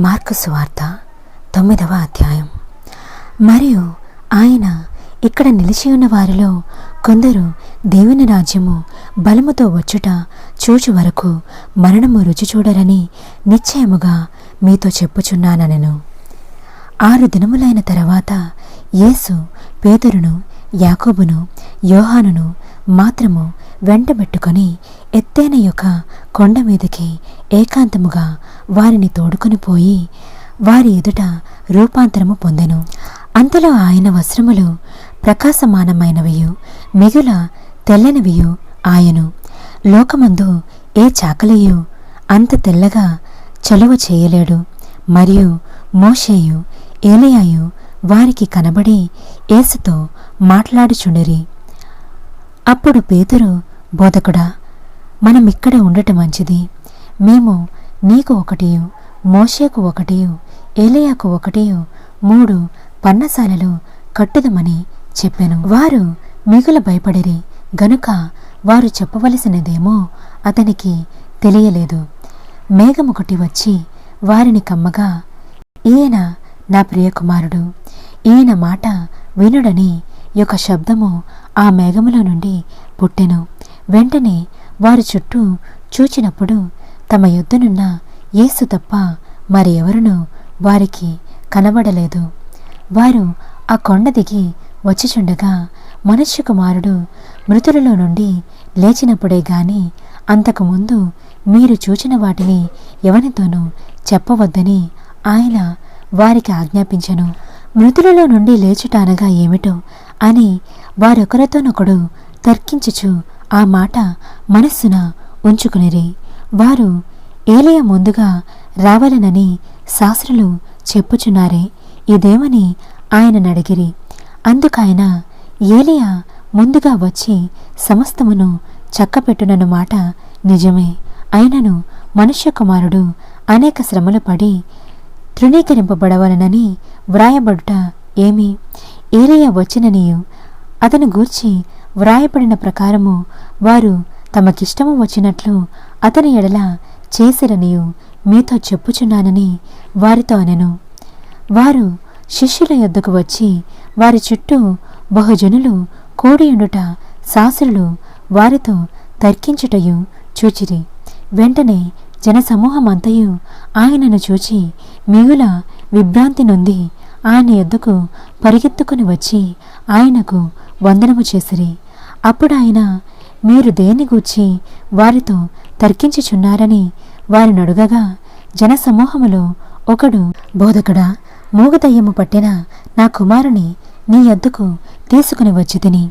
Praise mark సువార్త తొమ్మిదవ అధ్యాయం. మరియు ఆయన ఇక్కడ నిలిచి ఉన్న వారిలో కొందరు దేవుని రాజ్యము బలముతో వచ్చుట చూచు వరకు మరణము రుచి చూడరని నిశ్చయముగా మీతో చెప్పుచున్నానెను ఆరు దినములైన తర్వాత యేసు పేదరును యాకోబును యోహానును మాత్రము వెంటబెట్టుకొని ఎత్తైన యొక్క కొండ మీదకి ఏకాంతముగా వారిని తోడుకొని పోయి వారి ఎదుట రూపాంతరము పొందెను. అంతలో ఆయన వస్త్రములు ప్రకాశమానమైనవియు మిగుల తెల్లనివియు ఆయను. లోకమందు ఏ చాకలియు అంత తెల్లగా చలువ చేయలేడు. మరియు మోషేయు ఏలియాయు వారికి కనబడి ఏసుతో మాట్లాడుచుండిరి. అప్పుడు పేతురు బోధకుడా మనం ఇక్కడ ఉండటం మంచిది. మేము నీకు ఒకటియు మోషేకు ఒకటియు ఏలియాకు ఒకటియు మూడు పన్నసాలలు కట్టుదమని చెప్పాను. వారు మిగుల భయపడిరి గనుక వారు చెప్పవలసినదేమో అతనికి తెలియలేదు. మేఘమొకటి వచ్చి వారిని కమ్మగా ఈయన నా ప్రియకుమారుడు ఈయన మాట వినుడని యొక్క శబ్దము ఆ మేఘములో నుండి పుట్టెను. వెంటనే వారి చుట్టూ చూచినప్పుడు తమ యుద్ధనున్న యేసు తప్ప మరి ఎవరునూ వారికి కనబడలేదు. వారు ఆ కొండ దిగి వచ్చిచుండగా మనుష్య కుమారుడు మృతులలో నుండి లేచినప్పుడే గాని అంతకుముందు మీరు చూచిన వాటిని ఎవరితోనూ చెప్పవద్దని ఆయన వారికి ఆజ్ఞాపించెను. మృతులలో నుండి లేచుట అనగా ఏమిటో అని వారొకరితోనొకడు తర్కించుచు ఆ మాట మనస్సున ఉంచుకునిరి. వారు ఏలియ ముందుగా రావాలనని శాస్త్రులు చెప్పుచున్నారే ఇదేమని ఆయన నడిగిరి అందుకాయన ఏలియా ముందుగా వచ్చి సమస్తమును చక్కపెట్టునను మాట నిజమే. అయినను మనుష్య కుమారుడు అనేక శ్రమలు పడి తృణీకరింపబడవలనని వ్రాయబడుట ఏమి? ఏలియా వచ్చిననియు అతను గూర్చి వ్రాయబడిన ప్రకారము వారు తమకిష్టము వచ్చినట్లు అతని ఎడల చేసిరనియు మీతో చెప్పుచున్నానని వారితో అనెను. వారు శిష్యుల యొద్దకు వచ్చి వారి చుట్టూ బహుజనులు కూడియుండుట శాస్త్రులు వారితో తర్కించుటయు చూచిరి. వెంటనే జనసమూహమంతయు ఆయనను చూచి మిగుల విభ్రాంతి నుండి ఆయన యొద్దకు పరిగెత్తుకుని వచ్చి ఆయనకు వందనము చేసిరి. అప్పుడు ఆయన మీరు దేని గూర్చి వారితో తర్కించుచున్నారని వారిని అడుగగా జనసమూహములో ఒకడు బోధకుడా మూగదయ్యము పట్టిన నా కుమారుని నీ ఎద్దుకు తీసుకుని వచ్చి తిని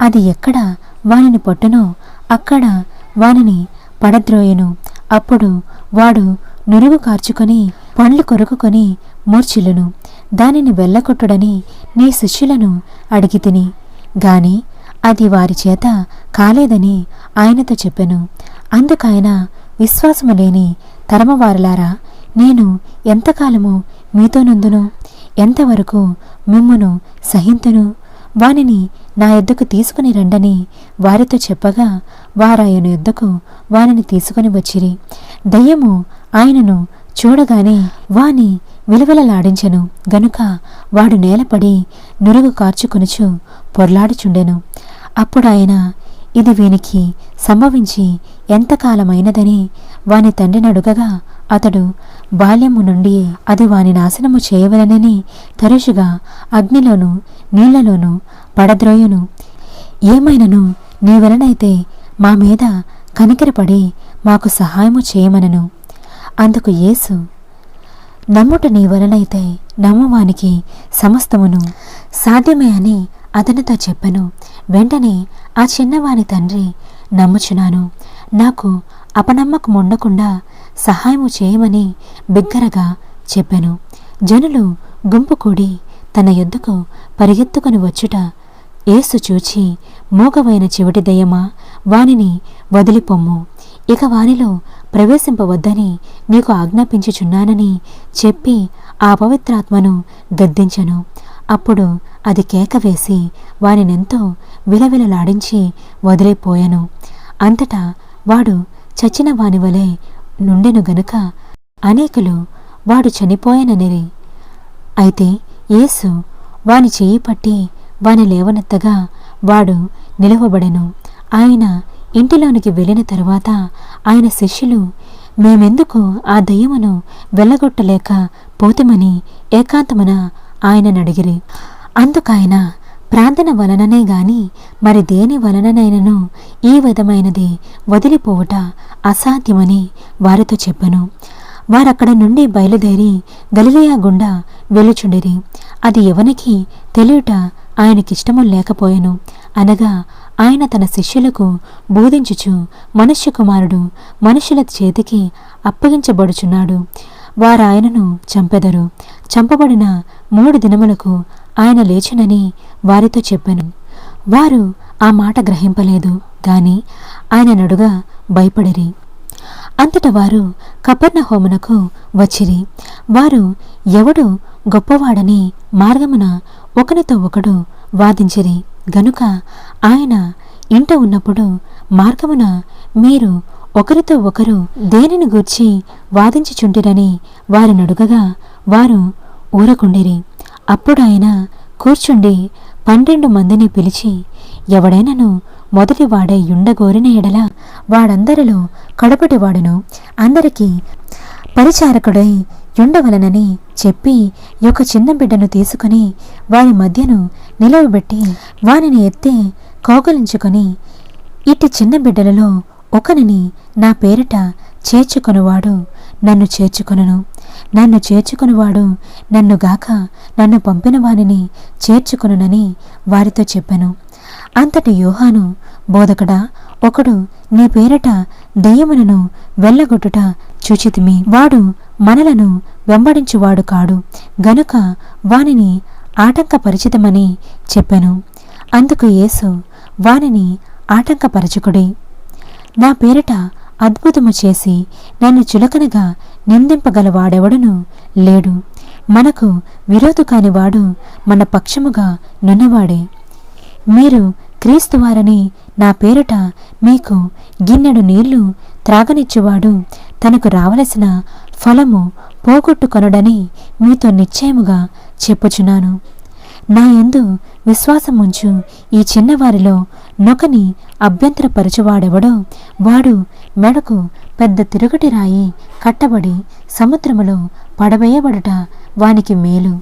అది ఎక్కడ వానిని పట్టునో అక్కడ వానిని పడద్రోయెను. అప్పుడు వాడు నురుగు కార్చుకొని పండ్లు కొరుకుకొని మూర్చిల్లును. దానిని వెళ్ళకొట్టుడని నీ శిష్యులను అడిగి తిని గాని అది వారి చేత కాలేదని ఆయనతో చెప్పెను. అందుకాయన విశ్వాసము లేని తరమవారులారా నేను ఎంతకాలము మీతోనుందును ఎంతవరకు మిమ్మును సహింతును? వానిని నా యొద్దకు తీసుకుని రండని వారితో చెప్పగా వారాయన యొద్దకు వానిని తీసుకుని వచ్చిరి. దయ్యము ఆయనను చూడగానే వాని విలువలలాడించెను. గనుక వాడు నేలపడి నురుగు కార్చుకొనుచు పొర్లాడుచుండెను. అప్పుడాయన ఇది వీనికి సంభవించి ఎంతకాలమైనదని వాని తండ్రిని అడుగగా అతడు బాల్యము నుండి అది వాని నాశనము చేయవలనని తరచుగా అగ్నిలోను నీళ్ళలోను పడద్రోయును. ఏమైనను? నీ వలనైతే మా మీద కనికరపడి మాకు సహాయము చేయమనను. అందుకు యేసు నమ్ముట నీ వలనైతే నమ్మవానికి సమస్తమును సాధ్యమే అని అతనితో చెప్పెను. వెంటనే ఆ చిన్నవాని తండ్రి నమ్ముచున్నాను. నాకు అపనమ్మకం ఉండకుండా సహాయము చేయమని బిగ్గరగా చెప్పెను. జనులు గుంపు కూడి తన ఎద్దుకు పరిగెత్తుకుని వచ్చుట ఏసు చూచి మూగవైన చివటి దయ్యమా వానిని వదిలిపొమ్ము. ఇక వానిలో ప్రవేశింపవద్దని నీకు ఆజ్ఞాపించుచున్నానని చెప్పి ఆ పవిత్రాత్మను గద్దించెను అప్పుడు అది కేక వేసి వానినెంతో విలవిలలాడించి వదిలిపోయాను. అంతటా వాడు చచ్చిన వాని వలె నుండెను గనుక అనేకులు వాడు చనిపోయాననిరి. అయితే యేసు వాని చేయి పట్టి వాని లేవనెత్తగా వాడు నిలవబడెను. ఆయన ఇంటిలోనికి వెళ్ళిన తరువాత ఆయన శిష్యులు మేమెందుకు ఆ దయ్యమును వెళ్ళగొట్టలేక పోతుమని ఏకాంతమున ఆయనను అడిగిరి. అందుకాయన ప్రార్థన వలననే గాని మరి దేని వలననైనను ఈ విధమైనది వదిలిపోవుట అసాధ్యమని వారితో చెప్పెను. వారక్కడ నుండి బయలుదేరి గలిలియా గుండా వెలుచుండిరి అది ఎవనికి తెలియట ఆయనకిష్టము లేకపోయెను. అనగా ఆయన తన శిష్యులకు బోధించుచు మనుష్య కుమారుడు మనుషుల చేతికి అప్పగించబడుచున్నాడు. వారాయనను చంపెదరు. చంపబడిన మూడు దినములకు ఆయన లేచునని వారితో చెప్పాను. వారు ఆ మాట గ్రహింపలేదు గాని ఆయన నడుగా భయపడిరి. అంతట వారు కపర్ణ వచ్చిరి. వారు ఎవడు గొప్పవాడని మార్గమున ఒకనితో ఒకడు వాదించిరి. గనుక ఆయన ఇంట ఉన్నప్పుడు మార్గమున మీరు ఒకరితో ఒకరు దేనిని గూర్చి వాదించుచుంటిరని వారి నడుగగా వారు ఊరకుండిరి. అప్పుడాయన కూర్చుండి పన్నెండు మందిని పిలిచి ఎవడైనను మొదటి వాడే యుండగోరిన ఎడల వాడందరిలో కడపటివాడును అందరికీ పరిచారకుడై యుండవలనని చెప్పి యొక్క చిన్న బిడ్డను తీసుకుని వారి మధ్యను నిలవబెట్టి వానిని ఎత్తి కౌగలించుకొని ఇట్టి చిన్న బిడ్డలలో ఒకనిని నా పేరిట చేర్చుకొనువాడు నన్ను చేర్చుకొనును. నన్ను చేర్చుకొనువాడు నన్ను గాక నన్ను పంపిన వానిని చేర్చుకొనునని వారితో చెప్పాను. అంతటి యోహాను బోధకుడా ఒకడు నీ పేరట దెయ్యములను వెళ్ళగొట్టుట చూచితిమి. వాడు మనలను వెంబడించువాడు కాడు గనుక వానిని ఆటంకపరిచితమని చెప్పాను. అందుకు యేసు వానిని ఆటంకపరచుకుడి. నా పేరిట అద్భుతము చేసి నన్ను చులకనగా నిందింపగలవాడెవడను లేడు. మనకు విరోధు కానివాడు మన పక్షముగా నున్నవాడే. మీరు క్రీస్తువారని నా పేరిట మీకు గిన్నెడు నీళ్ళు త్రాగనిచ్చువాడు తనకు రావలసిన ఫలము పోగొట్టుకొనడని మీతో నిశ్చయముగా చెప్పుచున్నాను. నా యందు విశ్వాసముంచు ఈ చిన్నవారిలో నొకని అభ్యంతరపరచువాడెవడో వాడు మెడకు పెద్ద తిరుగటి రాయి కట్టబడి సముద్రములో పడవేయబడుట వానికి మేలు.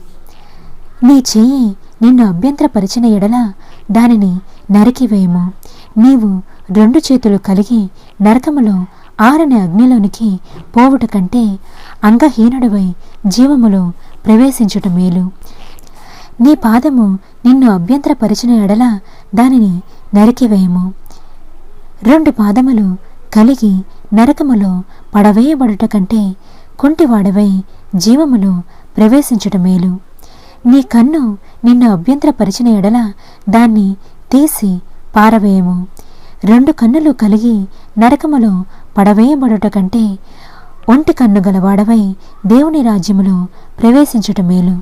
నీ చెయ్యి నిన్ను అభ్యంతరపరిచిన ఎడల దానిని నరికివేయము నీవు రెండు చేతులు కలిగి నరకములో ఆరని అగ్నిలోనికి పోవుట కంటే అంగహీనుడివై జీవములో ప్రవేశించుట మేలు. నీ పాదము నిన్ను అభ్యంతరపరిచిన ఎడల దానిని నరికివేయము రెండు పాదములు కలిగి నరకములో పడవేయబడుట కంటే కుంటివాడవై జీవములో ప్రవేశించుట మేలు. నీ కన్ను నిన్ను అభ్యంతరపరిచిన ఎడల దాన్ని తీసి పారవేయము. రెండు కన్నులు కలిగి నరకములో పడవేయబడుట కంటే ఒంటి కన్ను గలవాడవై దేవుని రాజ్యములో ప్రవేశించుట మేలు.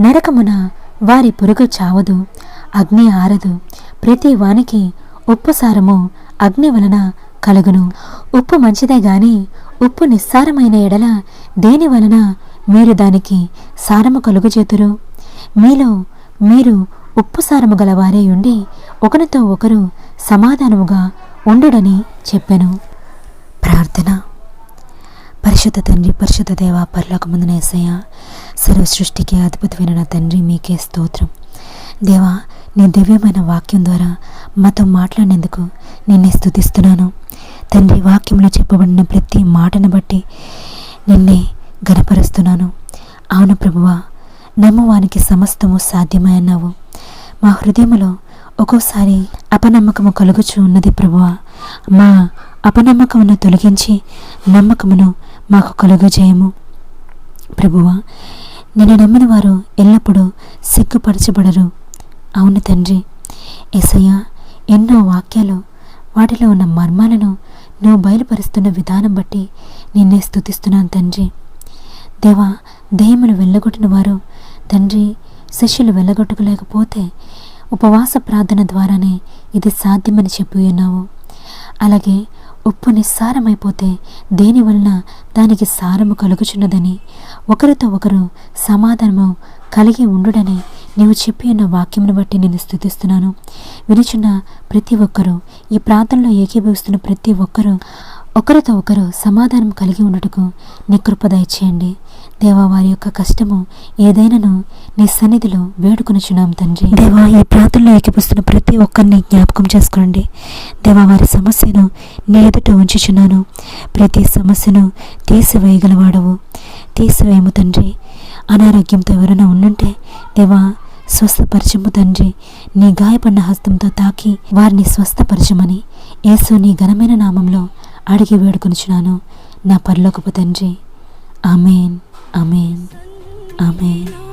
నరకమున వారి పురుగు చావదు అగ్ని ఆరదు. ప్రతి వానికి ఉప్పు సారము అగ్ని వలన కలుగును. ఉప్పు మంచిదే గాని ఉప్పు నిస్సారమైన ఎడల దేని వలన మీరు దానికి సారము కలుగుచేతురు? మీలో మీరు ఉప్పు సారము గలవారే ఉండి ఒకరితో ఒకరు సమాధానముగా ఉండుడని చెప్పాను. ప్రార్థన. పరిశుద్ధ తండ్రి పరిశుద్ధ దేవ పరలోకముందున ఏసయ్య సృష్టికి అద్భుతమైన నా తండ్రి మీకే స్తోత్రం. దేవా నీ దివ్యమైన వాక్యం ద్వారా మాతో మాట్లాడినందుకు నిన్నే స్థుతిస్తున్నాను తండ్రి వాక్యంలో చెప్పబడిన ప్రతి మాటను బట్టి నిన్నే గనపరుస్తున్నాను అవును ప్రభువా నమ్మవానికి సమస్తము సాధ్యమే అన్నావు మా హృదయములో ఒక్కోసారి అపనమ్మకము కలుగుచూ ఉన్నది ప్రభువా. మా అపనమ్మకమును తొలగించి నమ్మకమును మాకు కలుగజేయము. ప్రభువా నిన్ను నమ్మిన వారు ఎల్లప్పుడూ సిగ్గుపరచబడరు. అవును తండ్రి ఎసయ్య ఎన్నో వాక్యాలు వాటిలో ఉన్న మర్మాలను నువ్వు బయలుపరుస్తున్న విధానం బట్టి నిన్నే స్తుతిస్తున్నాను తండ్రి. దేవా దయ్యములు వెళ్ళగొట్టిన వారు తండ్రి శిష్యులు వెళ్ళగొట్టలేకపోతే ఉపవాస ప్రార్థన ద్వారానే ఇది సాధ్యమని చెప్పి ఉన్నావు. అలాగే ఉప్పు నిస్సారమైపోతే దేని వలన దానికి సారము కలుగుచున్నదని? ఒకరితో ఒకరు సమాధానము కలిగి ఉండుడని నీవు చెప్పి ఉన్న వాక్యమును బట్టి నేను స్థుతిస్తున్నాను. వినుచున్న ప్రతి ఒక్కరూ ఈ ప్రాంతంలో ఏకీభవిస్తున్న ప్రతి ఒక్కరూ ఒకరితో ఒకరు సమాధానం కలిగి ఉండటకు నీ కృప దయచేయండి. దేవా వారి యొక్క కష్టము ఏదైనాను నీ సన్నిధిలో వేడుకొనుచున్నాం తండ్రి. దేవా ఈ ప్రాంతంలో ఏకీపిస్తున్న ప్రతి ఒక్కరిని జ్ఞాపకం చేసుకోండి దేవా వారి సమస్యను నీ ఎదుట ఉంచుచున్నాను. ప్రతి సమస్యను తీసివేయగలవాడవు. తీసివేయము తండ్రి. అనారోగ్యంతో ఎవరైనా ఉండుంటే దేవా స్వస్థపరచము తండ్రి. నీ గాయపడిన హస్తంతో తాకి వారిని స్వస్థపరచమని. యేసు నీ ఘనమైన నామంలో అడిగి వేడుకొనిచున్నాను. నా పరలోకపు తండ్రి. అమేన్ అమేన్ అమేన్